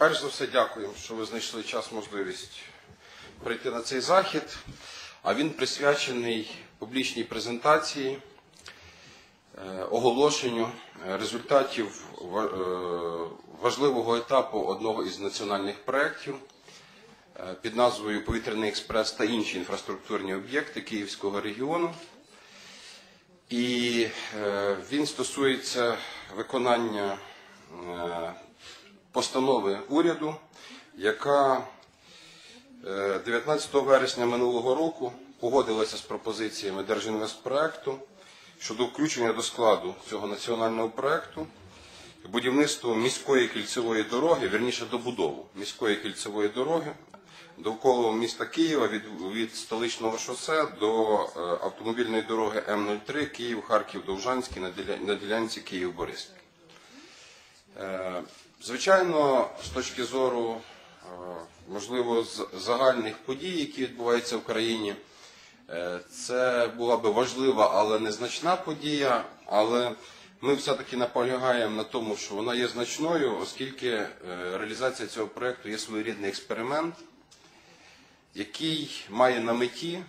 Перш за все, дякую, що ви знайшли час, можливість прийти на цей захід. А він присвячений публічній презентації, е, оголошенню результатів е, важливого етапу одного із національних проєктів е, під назвою Повітряний експрес та інші інфраструктурні об'єкти Київського регіону. І він стосується виконання постанови уряду, яка е, 19 вересня минулого року погодилася з пропозиціями Держінвестпроекту щодо включення до складу цього національного проекту будівництво міської кільцевої дороги, вірніше добудову міської кільцевої дороги довкола міста Києва від, від столичного шосе до е, автомобільної дороги М03 Київ, Харків, Довжанський на, ділянці Київ-Бориспіль. Звичайно, з точки зору е, можливо з- загальних подій, які відбуваються в країні, е, це була би важлива, але незначна подія. Але ми все-таки наполягаємо на тому, що вона є значною, оскільки е, реалізація цього проєкту є своєрідний експеримент, який має на меті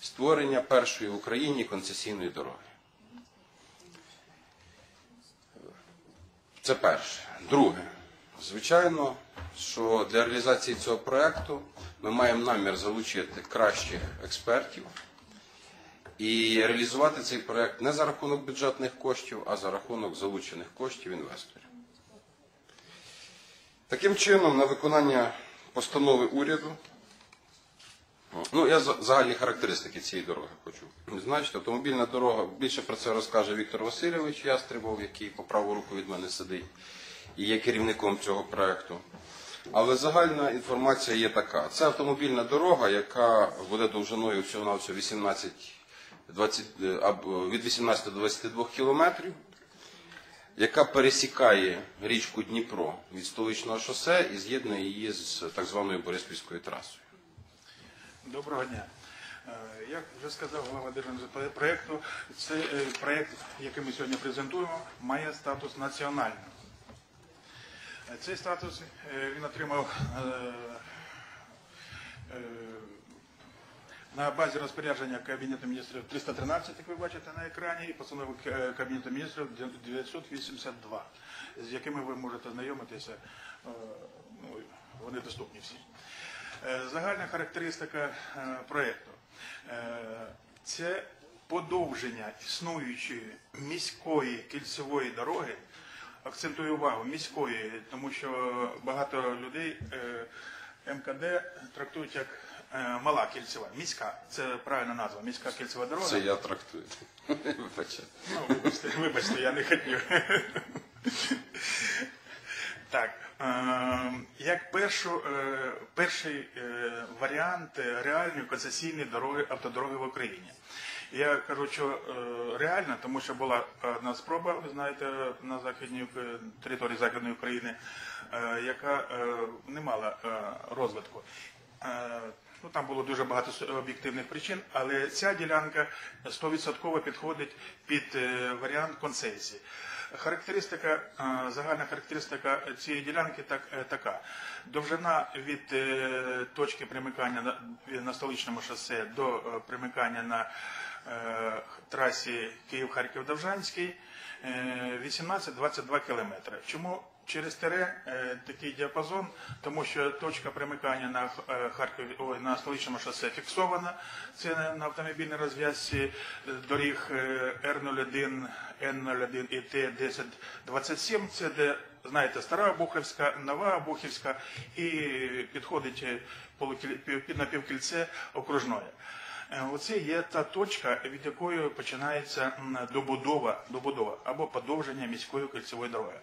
створення першої в Україні концесійної дороги. Це перше. Друге, звичайно, що для реалізації цього проєкту ми маємо намір залучити кращих експертів і реалізувати цей проєкт не за рахунок бюджетних коштів, а за рахунок залучених коштів інвесторів. Таким чином, на виконання постанови уряду, ну я за- загальні характеристики цієї дороги хочу відзначити. Автомобільна дорога, більше про це розкаже Віктор Васильович Ястребов, який по праву руку від мене сидить і є керівником цього проекту. Але загальна інформація є така: це автомобільна дорога, яка буде довжиною всього на 18 20, е, або від 18 до 22 кілометрів, яка пересікає річку Дніпро від столичного шосе і з'єднує її з так званою Бориспільською трасою. Доброго дня. Е, Як вже сказав глава державного проєкту, цей е, проєкт, який ми сьогодні презентуємо, має статус національного. Е, Цей статус е, він отримав е, на базі розпорядження Кабінету міністрів 313, як ви бачите на екрані, і постанови Кабінету міністрів 982, з якими ви можете знайомитися. ну, Вони доступні всі. Загальна характеристика проєкту. Це подовження існуючої міської кільцевої дороги. Акцентую увагу міської, тому що багато людей е, МКД трактують як е, мала кільцева. Міська це правильна назва. Міська кільцева дорога. Це я трактую. Вибачте. Ну, вибачте, вибачте, я не хотів. Так, е, як першу, перший варіант реальної концесійної дороги автодороги в Україні. Я кажу, що е, реально, тому що була одна спроба, ви знаєте, на західній е, території Західної України, е, яка не мала розвитку. Е, Ну, там було дуже багато об'єктивних причин, але ця ділянка 100% підходить під е, варіант концесії. Характеристика, е, загальна характеристика цієї ділянки так, така. Довжина від точки примикання на, столичному шосе до примикання на трасі Київ-Харків-Довжанський е, 18-22 кілометри. Чому через тире е, такий діапазон? Тому що точка примикання на е, Харків, ой, на столичному шосе фіксована. Це на, на автомобільній розв'язці е, доріг е, Р01, Н01 і Т1027. Це де знаєте, стара Обухівська, нова Обухівська і підходить е, полукіль- пів- під напівкільце окружної. Оце є та точка, від якої починається добудова, добудова або подовження міської кільцевої дороги.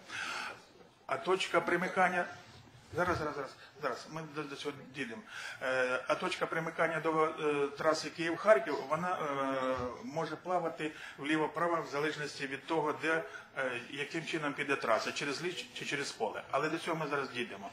А точка примикання. Зараз, зараз, зараз, зараз. Ми до, до цього дійдемо. Е, а точка примикання до е, траси Київ-Харків, вона е, може плавати вліво-право в залежності від того, де е, яким чином піде траса, через ліч чи через поле. Але до цього ми зараз дійдемо.